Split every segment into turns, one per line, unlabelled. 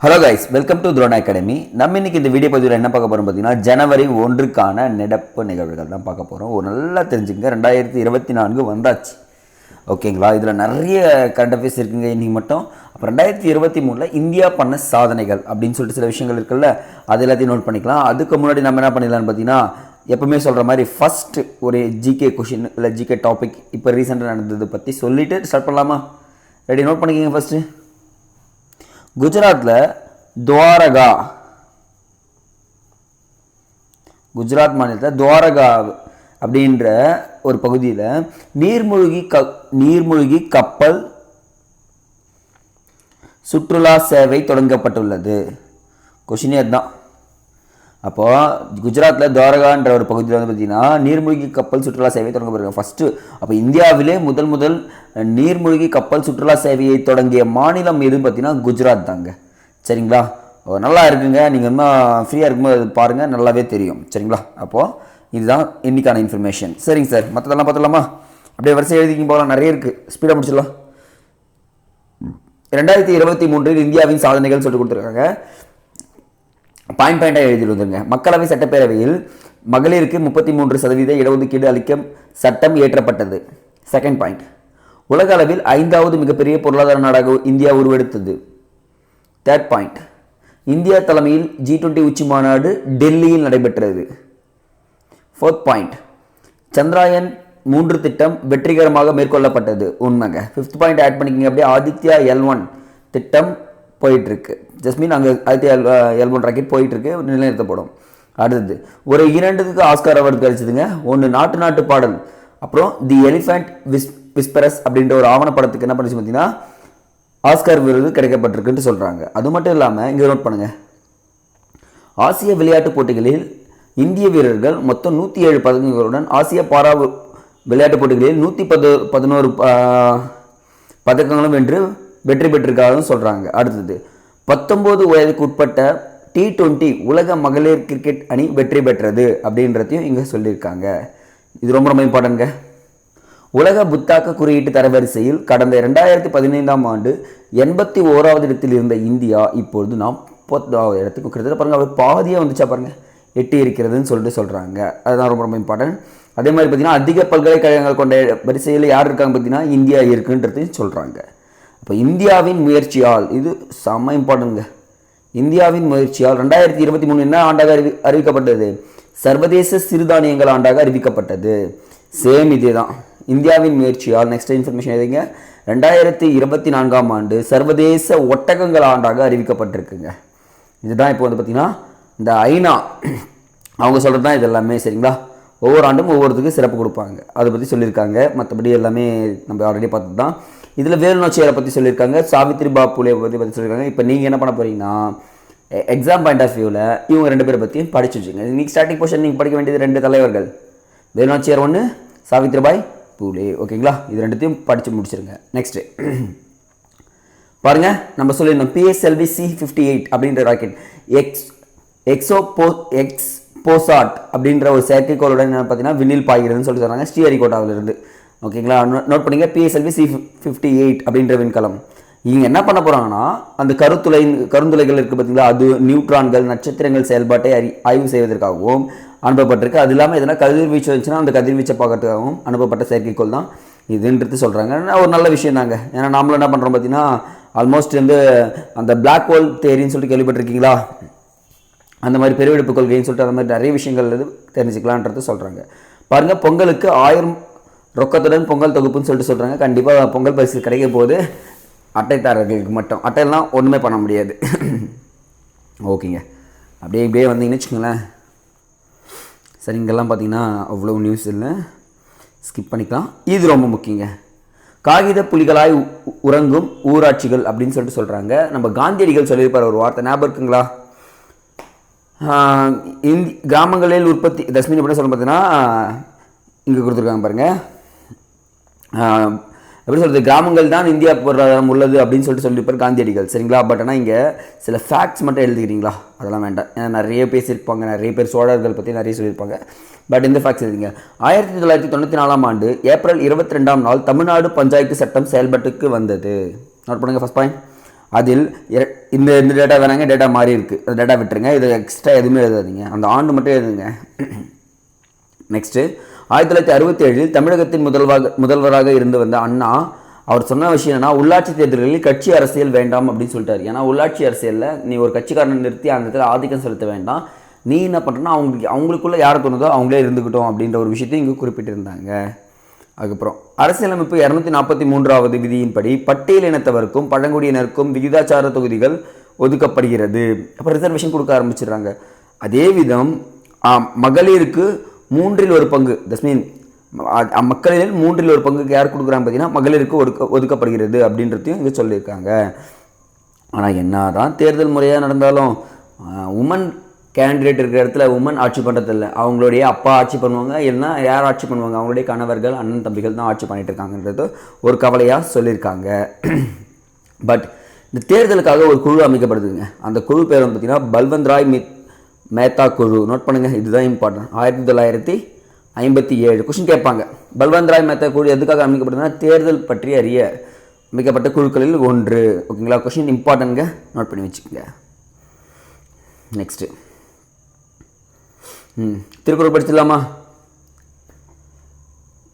Hello guys welcome to Dron Academy நம்ம இன்னைக்கு இந்த வீடியோ பதிவில் என்ன பார்க்க போகிறோம் பார்த்தீங்கன்னா ஜனவரி ஒன்றுக்கான நடப்பு நிகழ்வுகள் தான் பார்க்க போகிறோம் ஒரு நல்லா தெரிஞ்சுங்க ரெண்டாயிரத்தி இருபத்தி நான்கு வந்தாச்சு. ஓகேங்களா இதில் நிறைய கரண்ட் அஃபேர்ஸ் இருக்குங்க இன்றைக்கி மட்டும். அப்போ ரெண்டாயிரத்தி இருபத்தி மூணில் இந்தியா பண்ண சாதனைகள் அப்படின்னு சொல்லிட்டு சில விஷயங்கள் இருக்குல்ல அது எல்லாத்தையும் நோட் பண்ணிக்கலாம். அதுக்கு முன்னாடி நம்ம என்ன பண்ணிடலாம்னு பார்த்தீங்கன்னா எப்பவுமே சொல்கிற மாதிரி ஃபஸ்ட்டு ஒரு ஜிகே கொஷின் இல்லை ஜிகே டாபிக் இப்போ ரீசெண்டாக நடந்ததை பற்றி சொல்லிவிட்டு ஸ்டார்ட் பண்ணலாமா? ரெடி நோட் பண்ணிக்கோங்க ஃபஸ்ட்டு குஜராத்தில் துவாரகா. குஜராத் மாநிலத்தில் துவாரகா அப்படின்ற ஒரு பகுதியில் நீர்மூழ்கி க நீர்மூழ்கி கப்பல் சுற்றுலா சேவை தொடங்கப்பட்டுள்ளது. கொஷினே அதுதான். அப்போது குஜராத்தில் துவாரகான்ற ஒரு பகுதியில் வந்து பார்த்திங்கன்னா நீர்மூழ்கி கப்பல் சுற்றுலா சேவை தொடங்கப்படுறாங்க ஃபஸ்ட்டு அப்போ இந்தியாவிலே முதல் முதல் நீர்மூழ்கி கப்பல் சுற்றுலா சேவையை தொடங்கிய மாநிலம் எதுன்னு பார்த்தீங்கன்னா குஜராத் தாங்க. சரிங்களா? ஓ, நல்லா இருக்குங்க. நீங்கள் இன்னும் ஃப்ரீயாக இருக்கும்போது பாருங்கள் நல்லாவே தெரியும். சரிங்களா? அப்போது இதுதான் இன்னைக்கான இன்ஃபர்மேஷன் சரிங்க சார். மற்றதெல்லாம் பார்த்துலாமா அப்படியே வரிசை எழுதிக்கும் போகலாம் நிறைய இருக்குது ஸ்பீடாக முடிச்சிடலாம். ரெண்டாயிரத்தி இருபத்தி மூன்றில் இந்தியாவின் சாதனைகள் சொல்லிட்டு கொடுத்துருக்காங்க. பாயிண்ட் பாயிண்டாக எழுதிட்டு வந்துருங்க. மக்களவை சட்டப்பேரவையில் மகளிருக்கு முப்பத்தி மூன்று சதவீத இடஒதுக்கீடு அளிக்கும் சட்டம் இயற்றப்பட்டது. செகண்ட் பாயிண்ட் உலக அளவில் ஐந்தாவது மிகப்பெரிய பொருளாதார நாடாக இந்தியா உருவெடுத்தது. தேர்ட் பாயிண்ட் இந்தியா தலைமையில் ஜி டுவெண்ட்டி உச்சி மாநாடு டெல்லியில் நடைபெற்றது. ஃபோர்த் பாயிண்ட் சந்திராயன் மூன்று திட்டம் வெற்றிகரமாக மேற்கொள்ளப்பட்டது உண்மைங்க. ஃபிஃப்த் பாயிண்ட் ஆட் பண்ணிக்கிங்க அப்படியே ஆதித்யா எல் ஒன் திட்டம் போயிட்டுருக்கு. ஜஸ்மின் அங்கே Aditya L L one rocket போயிட்டுருக்கு நிலைநிறுத்தப்படும். அடுத்தது ஒரு இரண்டுக்கு ஆஸ்கார் அவார்டு கிடைச்சதுங்க. ஒன்று நாட்டு நாட்டு பாடல் அப்புறம் தி எலிஃபண்ட் விஸ் விஸ்பரஸ் அப்படின்ற ஒரு ஆவணப்படத்துக்கு என்ன பண்ணிச்சு பார்த்தீங்கன்னா ஆஸ்கார் விருது கிடைக்கப்பட்டிருக்குன்ட்டு சொல்கிறாங்க அது மட்டும் இல்லாமல் இங்கே நோட் பண்ணுங்கள் ஆசிய விளையாட்டுப் போட்டிகளில் இந்திய வீரர்கள் மொத்தம் நூற்றி ஏழு பதக்கங்களுடன் ஆசிய பாரா விளையாட்டுப் போட்டிகளில் நூற்றி பது பதினோரு பதக்கங்களும் வென்று வெற்றி பெற்றிருக்காங்கன்னு சொல்கிறாங்க அடுத்தது பத்தொம்போது வயதுக்கு உட்பட்ட டி டுவெண்ட்டி உலக மகளிர் கிரிக்கெட் அணி வெற்றி பெற்றது அப்படின்றதையும் இங்கே சொல்லியிருக்காங்க. இது ரொம்ப ரொம்ப இம்பார்ட்டன்ட்ங்க உலக புத்தாக்க குறியீட்டு தரவரிசையில் கடந்த இரண்டாயிரத்தி பதினைந்தாம் ஆண்டு எண்பத்தி ஓராவது இடத்தில் இருந்த இந்தியா இப்பொழுது நாற்பதாவது இடத்துக்கு கிட்டத்தட்ட பாருங்கள் அவர் பாதியாக வந்துச்சா பாருங்கள் எட்டி இருக்கிறதுன்னு சொல்லிட்டு சொல்கிறாங்க அதுதான் ரொம்ப ரொம்ப இம்பார்ட்டன்ட் அதே மாதிரி பார்த்தீங்கன்னா அதிக பல்கலைக்கழகங்கள் கொண்ட வரிசையில் யார் இருக்காங்க பார்த்தீங்கன்னா இந்தியா இருக்குன்றதையும் சொல்கிறாங்க அப்போ இந்தியாவின் முயற்சியால் இது செம்ம இம்பார்ட்டன்ட்ங்க இந்தியாவின் முயற்சியால் ரெண்டாயிரத்தி இருபத்தி மூணு என்ன ஆண்டாக அறிவி அறிவிக்கப்பட்டது? சர்வதேச சிறுதானியங்கள் ஆண்டாக அறிவிக்கப்பட்டது. சேம் இதே தான் இந்தியாவின் முயற்சியால் நெக்ஸ்ட் இன்ஃபர்மேஷன் எதுங்க ரெண்டாயிரத்தி இருபத்தி நான்காம் ஆண்டு சர்வதேச ஒட்டகங்கள் ஆண்டாக அறிவிக்கப்பட்டிருக்குங்க. இதுதான் இப்போ வந்து பார்த்திங்கன்னா இந்த ஐநா அவங்க சொல்கிறது தான் இது எல்லாமே சரிங்களா? ஒவ்வொரு ஆண்டும் ஒவ்வொருத்துக்கும் சிறப்பு கொடுப்பாங்க. அதை பற்றி சொல்லியிருக்காங்க. மற்றபடி எல்லாமே நம்ம ஆல்ரெடி பார்த்தது தான் இதில் வேலுநாச்சியாரை பற்றி சொல்லியிருக்காங்க. சாவித்ரி பாப்புலே பற்றி பற்றி சொல்லியிருக்காங்க. இப்போ நீங்கள் என்ன பண்ண போகிறீங்கன்னா எக்ஸாம் பாயிண்ட் ஆஃப் வியூவில் இவங்க ரெண்டு பேரை பற்றியும் படிச்சு வச்சுங்க இன்னைக்கு ஸ்டார்டிங் போர்ஷன் நீங்கள் படிக்க வேண்டியது ரெண்டு தலைவர்கள். வேலுநாச்சியார் ஒன்று சாவித்ரிபாய் பூலே ஓகேங்களா? இது ரெண்டுத்தையும் படித்து முடிச்சிருங்க. நெக்ஸ்ட்டு பாருங்க நம்ம சொல்லியிருந்தோம் பிஎஸ்எல்வி சி ஃபிஃப்டி எயிட் அப்படின்ற ராக்கெட் எக்ஸ் எக்ஸோ போ எக்ஸ் போசாட் அப்படின்ற ஒரு செயற்கைக்கோளுடன் என்ன பார்த்தீங்கன்னா விண்ணில் பாய்கிறதுன்னு சொல்லி சொல்கிறாங்க ஸ்ரீஹரிகோட்டாவிலிருந்து. ஓகேங்களா? நோட் பண்ணிங்க பிஎஸ்எல்வி சி ஃபிஃப்டி எயிட் அப்படின்ற விண்கலம். இவங்க என்ன பண்ண போகிறாங்கன்னா அந்த கருத்துளை கருந்துளைகள் இருக்குது பார்த்தீங்களா அது நியூட்ரான்கள் நட்சத்திரங்கள் செயல்பாட்டை அறி ஆய்வு செய்வதற்காகவும் அனுப்பப்பட்டிருக்கு. அது இல்லாமல் எதனா கதிர்வீச்சு வந்துச்சுன்னா அந்த கதிர்வீச்சை பார்க்கறதுக்காகவும் அனுப்பப்பட்ட செயற்கைக்கோள் தான் இதுன்றது சொல்கிறாங்க ஒரு நல்ல விஷயம் தாங்க. ஏன்னா நம்மளும் என்ன பண்ணுறோம் பார்த்தீங்கன்னா ஆல்மோஸ்ட் வந்து அந்த பிளாக் ஹோல் தேரின்னு சொல்லிட்டு கேள்விப்பட்டிருக்கீங்களா? அந்த மாதிரி பெருவெடுப்பு கொள்கைன்னு சொல்லிட்டு அந்த மாதிரி நிறைய விஷயங்கள் தெரிஞ்சுக்கலான்றது சொல்கிறாங்க பாருங்கள் பொங்கலுக்கு ஆயிரம் ரொக்கத்துடன் பொங்கல் தொகுப்புன்னு சொல்லிட்டு சொல்கிறாங்க கண்டிப்பாக பொங்கல் பரிசு கிடைக்க போகுது. அட்டைதாரர்களுக்கு மட்டும். அட்டையெல்லாம் ஒன்றுமே பண்ண முடியாது. ஓகேங்க. அப்படியே இப்படியே வந்தீங்கன்னு வச்சுக்கோங்களேன் சரி இங்கெல்லாம் பார்த்தீங்கன்னா அவ்வளோ நியூஸ் இல்லை. ஸ்கிப் பண்ணிக்கலாம். இது ரொம்ப முக்கியங்க. காகித புலிகளாய் உ- உறங்கும் ஊராட்சிகள் அப்படின்னு சொல்லிட்டு சொல்கிறாங்க நம்ம காந்தியடிகள் சொல்லியிருப்பார் ஒரு வார்த்தை. ஞாபகம் இருக்குங்களா? இந்தி கிராமங்களில் உற்பத்தி தஸ்மின் எப்படி சொல்ல பார்த்தீங்கன்னா இங்கே கொடுத்துருக்காங்க பாருங்கள் எப்படி சொல்கிறது கிராமங்கள் தான் இந்தியா பொருளாதாரம் உள்ளது அப்படின்னு சொல்லிட்டு சொல்லியிருப்பார் காந்தியடிகள். சரிங்களா? பட் ஆனால் இங்கே சில ஃபேக்ட்ஸ் மட்டும் எழுதிக்கிறீங்களா? அதெல்லாம் வேண்டாம். ஏன்னா நிறைய பேசியிருப்பாங்க நிறைய பேர் சோழர்கள் பற்றி நிறைய சொல்லியிருப்பாங்க. பட் இந்த ஃபேக்ட்ஸ் எழுதிங்க. ஆயிரத்தி தொள்ளாயிரத்தி தொண்ணூற்றி நாலாம் ஆண்டு ஏப்ரல் இருபத்தி ரெண்டாம் நாள் தமிழ்நாடு பஞ்சாயத்து சட்டம் செயல்பாட்டுக்கு வந்தது. நோட் பண்ணுங்கள் ஃபஸ்ட் பாயிண்ட் அதில் இந்த இந்த டேட்டா வேணாங்க டேட்டா மாறி இருக்குது அந்த டேட்டா விட்டுருங்க. இது எக்ஸ்ட்ரா எதுவுமே எழுதாதீங்க. அந்த ஆண்டு மட்டும் எழுதுங்க. நெக்ஸ்ட்டு ஆயிரத்தி தொள்ளாயிரத்தி அறுபத்தி ஏழில் தமிழகத்தின் முதல்வாக முதல்வராக இருந்து வந்த அண்ணா அவர் சொன்ன விஷயம் என்னன்னா உள்ளாட்சி தேர்தல்களில் கட்சி அரசியல் வேண்டாம் அப்படின்னு சொல்லிட்டாரு. ஏன்னா உள்ளாட்சி அரசியலில் நீ ஒரு கட்சிக்காரனை நிறுத்தி அந்த இடத்துல ஆதிக்கம் செலுத்த வேண்டாம். நீ என்ன பண்ணுறனா அவங்களுக்கு அவங்களுக்குள்ளே யார் தோணுதோ அவங்களே இருந்துக்கிட்டோம் அப்படின்ற ஒரு விஷயத்தையும் இங்கே குறிப்பிட்டிருந்தாங்க. அதுக்கப்புறம் அரசியலமைப்பு இரநூத்தி நாற்பத்தி மூன்றாவது விதியின்படி பட்டியல் இனத்தவருக்கும் பழங்குடியினருக்கும் விகிதாச்சார தொகுதிகள் ஒதுக்கப்படுகிறது. அப்போ ரிசர்வேஷன் கொடுக்க ஆரம்பிச்சிடுறாங்க. அதே விதம் மகளிருக்கு மூன்றில் ஒரு பங்கு. தஸ் மீன் மக்களில் மூன்றில் ஒரு பங்குக்கு யார் கொடுக்குறாங்க பார்த்தீங்கன்னா மகளிருக்கு ஒடுக்க ஒதுக்கப்படுகிறது அப்படின்றதையும் இங்கே சொல்லியிருக்காங்க. ஆனால் என்ன தான் தேர்தல் முறையாக நடந்தாலும் உமன் கேண்டிடேட் இருக்கிற இடத்துல உமன் ஆட்சி பண்ணுறதில்ல அவங்களுடைய அப்பா ஆட்சி பண்ணுவாங்க இல்லைன்னா யார் ஆட்சி பண்ணுவாங்க? அவங்களுடைய கணவர்கள் அண்ணன் தம்பிகள் தான் ஆட்சி பண்ணிட்டு இருக்காங்கன்றது ஒரு கவலையாக சொல்லியிருக்காங்க. பட் இந்த தேர்தலுக்காக ஒரு குழு அமைக்கப்படுதுங்க. அந்த குழு பேர் வந்து பார்த்தீங்கன்னா பல்வந்த் ராய் மித் மேத்தா குழு. நோட் பண்ணுங்கள் இதுதான் இம்பார்ட்டன்ட் ஆயிரத்தி தொள்ளாயிரத்தி ஐம்பத்தி ஏழு. கொஷின் கேட்பாங்க. பல்வந்த் ராய் மேத்தா குழு எதுக்காக அமைக்கப்பட்டதுன்னா தேர்தல் பற்றி அறிய அமைக்கப்பட்ட குழுக்களில் ஒன்று. ஓகேங்களா கொஷின் இம்பார்ட்டன்ங்க நோட் பண்ணி வச்சுக்கோங்க. நெக்ஸ்ட்டு ம். திருக்குறள் படிச்சிடலாமா?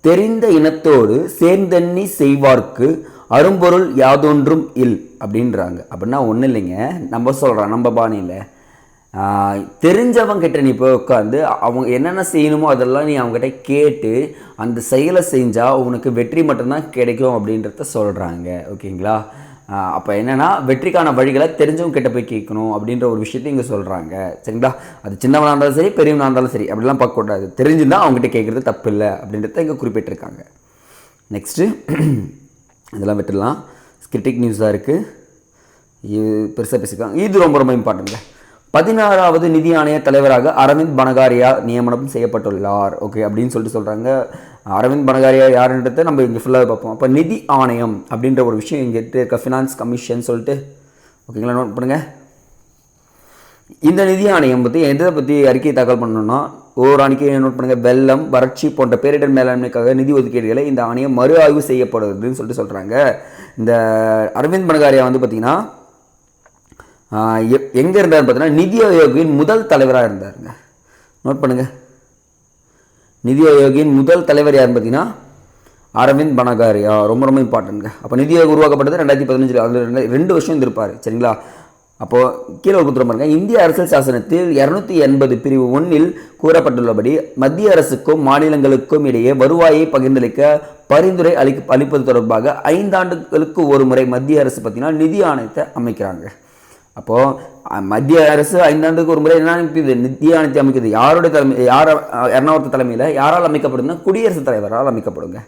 தெரிந்த இனத்தோடு சேர்ந்தண்ணி செய்வார்க்கு அரும்பொருள் யாதொன்றும் இல் அப்படின்றாங்க. அப்படின்னா ஒன்றும் இல்லைங்க. நம்ம சொல்கிறோம் நம்ம பாணியில். தெரிஞ்சவங்கிட்ட நீ போய் உட்காந்து அவங்க என்னென்ன செய்யணுமோ அதெல்லாம் நீ அவங்ககிட்ட கேட்டு அந்த செயலை செஞ்சால் உனக்கு வெற்றி மட்டும்தான் கிடைக்கும் அப்படின்றத சொல்கிறாங்க ஓகேங்களா? அப்போ என்னென்னா வெற்றிக்கான வழிகளை தெரிஞ்சவங்க கிட்ட போய் கேட்கணும் அப்படின்ற ஒரு விஷயத்தை இங்கே சொல்கிறாங்க சரிங்களா? அது சின்னவனாக இருந்தாலும் சரி பெரியவனாக இருந்தாலும் சரி அப்படிலாம் பார்க்கக்கூடாது தெரிஞ்சுருந்தா அவங்ககிட்ட கேட்குறது தப்பு இல்லை அப்படின்றத இங்கே குறிப்பிட்டிருக்காங்க. நெக்ஸ்ட்டு இதெல்லாம் விட்டுடலாம். கிரிட்டிக் நியூஸாக இருக்குது இது பெருசாக பேசிக்கலாம். இது ரொம்ப ரொம்ப இம்பார்ட்டண்ட்டு பதினாறாவது நிதி ஆணைய தலைவராக அரவிந்த் பனகாரியா நியமனம் செய்யப்பட்டுள்ளார். ஓகே அப்படின்னு சொல்லிட்டு சொல்கிறாங்க அரவிந்த் பனகாரியா யாருன்றதை நம்ம இங்கே ஃபுல்லாக பார்ப்போம். அப்போ நிதி ஆணையம் அப்படின்ற ஒரு விஷயம் இங்கே இருக்க. ஃபினான்ஸ் கமிஷன் சொல்லிட்டு ஓகேங்களா நோட் பண்ணுங்கள் இந்த நிதி ஆணையம் பற்றி எதை பற்றி அறிக்கையை தாக்கல் பண்ணணும்னா ஒவ்வொரு அறிக்கையை நோட் பண்ணுங்கள் வெள்ளம் வறட்சி போன்ற பேரிடர் மேலாண்மைக்காக நிதி ஒதுக்கீடுகளை இந்த ஆணையம் மறு ஆய்வு செய்யப்படுதுன்னு சொல்லிட்டு சொல்கிறாங்க இந்த அரவிந்த் பனகாரியா வந்து பார்த்திங்கன்னா எங்கே இருந்தார் பார்த்தீங்கன்னா நிதி ஆயோக்கின் முதல் தலைவராக இருந்தாருங்க. நோட் பண்ணுங்கள் நிதி ஆயோக்கின் முதல் தலைவர் யாருன்னு பார்த்தீங்கன்னா அரவிந்த் பனகாரியா. ரொம்ப ரொம்ப இம்பார்ட்டன்ட்ங்க அப்போ நிதி ஆயோக் உருவாக்கப்பட்டது ரெண்டாயிரத்தி பதினஞ்சில். அதில் ரெண்டு ரெண்டு வருஷம் இருந்திருப்பார். சரிங்களா? அப்போது கீழே ஒரு பாருங்க. இந்திய அரசியல் சாசனத்தில் இரநூத்தி எண்பது பிரிவு ஒன்றில் கூறப்பட்டுள்ளபடி மத்திய அரசுக்கும் மாநிலங்களுக்கும் இடையே வருவாயை பகிர்ந்தளிக்க பரிந்துரை அளிக்க அளிப்பது தொடர்பாக ஐந்தாண்டுகளுக்கு ஒரு முறை மத்திய அரசு பார்த்தீங்கன்னா நிதி ஆணையத்தை அமைக்கிறாங்க. அப்போது மத்திய அரசு ஐந்தாண்டுக்கு ஒரு முறை என்ன அமைக்குது? நித்திய ஆணையத்தை அமைக்குது. யாருடைய தலைமை யார் எர்ணாவத்து தலைமையில் யாரால் அமைக்கப்படுதுன்னா குடியரசுத் தலைவரால் அமைக்கப்படுங்க.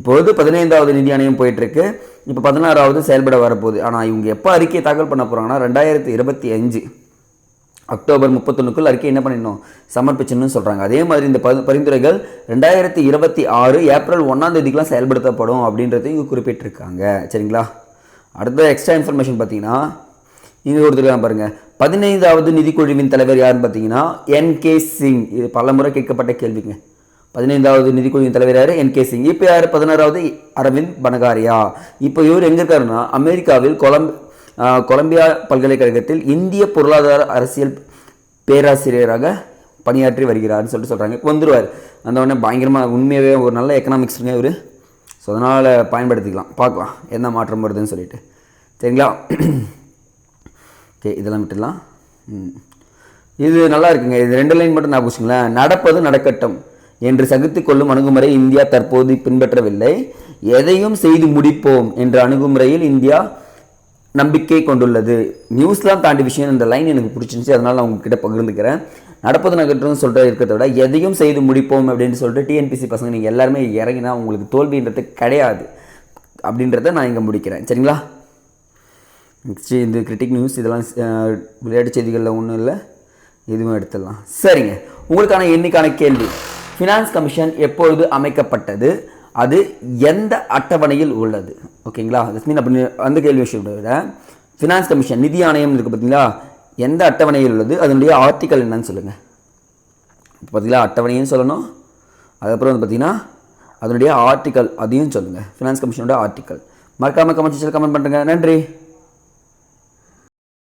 இப்போது பதினைந்தாவது நிதி ஆணையம் போயிட்டுருக்கு. இப்போ பதினாறாவது செயல்பட வரப்போகுது. ஆனால் இவங்க எப்போ அறிக்கையை தாக்கல் பண்ண போகிறாங்கன்னா ரெண்டாயிரத்தி இருபத்தி அஞ்சு. அக்டோபர் முப்பத்தொன்னுக்குள் அறிக்கை என்ன பண்ணிடணும்? சமர்ப்பிச்சுன்னு சொல்கிறாங்க அதே மாதிரி இந்த பரிந்துரைகள் ரெண்டாயிரத்தி இருபத்தி ஆறு ஏப்ரல் ஒன்றாம் தேதிக்கெலாம் செயல்படுத்தப்படும் அப்படின்றதையும் இங்கே குறிப்பிட்டிருக்காங்க. சரிங்களா? அடுத்த எக்ஸ்ட்ரா இன்ஃபர்மேஷன் பார்த்தீங்கன்னா இங்கே கொடுத்துருக்காங்க பாருங்கள் பதினைந்தாவது நிதிக்குழுவின் தலைவர் யாருன்னு பார்த்தீங்கன்னா என் கே சிங். இது பல முறை கேட்கப்பட்ட கேள்விங்க. பதினைந்தாவது நிதிக்குழுவின் தலைவர் யார்? N K Singh. இப்போ யார்? பதினாறாவது அரவிந்த் பனகாரியா. இப்போ இவர் எங்கே இருக்காருன்னா அமெரிக்காவில் கொலம் கொலம்பியா பல்கலைக்கழகத்தில் இந்திய பொருளாதார அரசியல் பேராசிரியராக பணியாற்றி வருகிறார்னு சொல்லிட்டு சொல்கிறாங்க வந்துடுவார் அந்த உடனே பயங்கரமாக உண்மையாகவே ஒரு நல்ல எக்கனாமிக்ஸ்ங்க இவர். ஸோ அதனால் பயன்படுத்திக்கலாம். பார்க்கலாம். என்ன மாற்றம் வருதுன்னு சொல்லிட்டு. சரிங்களா? ஓகே இதெல்லாம் விட்டுடலாம். ம். இது நல்லா இருக்குங்க. இது ரெண்டு லைன் மட்டும் நான் வச்சுங்களேன் நடப்பது நடக்கட்டும் என்று சகித்து கொள்ளும் அணுகுமுறை இந்தியா தற்போது பின்பற்றவில்லை. எதையும் செய்து முடிப்போம் என்ற அணுகுமுறையில் இந்தியா நம்பிக்கை கொண்டுள்ளது. நியூஸ்லாம் தாண்டி விஷயம் இந்த லைன் எனக்கு பிடிச்சிருந்துச்சு. அதனால் நான் உங்ககிட்ட பகிர்ந்துக்கிறேன். நடப்பது நகட்டும்னு சொல்கிறத இருக்கிறத விட எதையும் செய்து முடிப்போம் அப்படின்னு சொல்லிட்டு டிஎன்பிசி பசங்க நீங்கள் எல்லாருமே இறங்கினா உங்களுக்கு தோல்வின்றது கிடையாது. அப்படின்றத நான் இங்கே முடிக்கிறேன். சரிங்களா? நெக்ஸ்ட்டு இந்த கிரிட்டிக் நியூஸ் இதெல்லாம் விளையாட்டு செய்திகளில் ஒன்றும் இல்லை. இதுவும் எடுத்துடலாம். சரிங்க. உங்களுக்கான எண்ணிக்கான கேள்வி. ஃபினான்ஸ் கமிஷன் எப்பொழுது அமைக்கப்பட்டது? அது எந்த அட்டவணையில் உள்ளது? ஓகேங்களா? மீன் அப்படி அந்த கேள்வி விஷயம் விட ஃபினான்ஸ் கமிஷன் நிதி ஆணையம் இருக்குது பார்த்தீங்களா எந்த அட்டவணையில் உள்ளது? அதனுடைய ஆர்டிக்கல் என்னன்னு சொல்லுங்கள் பார்த்தீங்களா அட்டவணையும் சொல்லணும். அதுக்கப்புறம் வந்து பார்த்தீங்கன்னா அதனுடைய ஆர்டிக்கல் அதையும் சொல்லுங்கள் ஃபினான்ஸ் கமிஷனோட ஆர்டிக்கல் மறக்காமல் கமெண்ட் கமெண்ட் பண்ணுறேங்க நன்றி.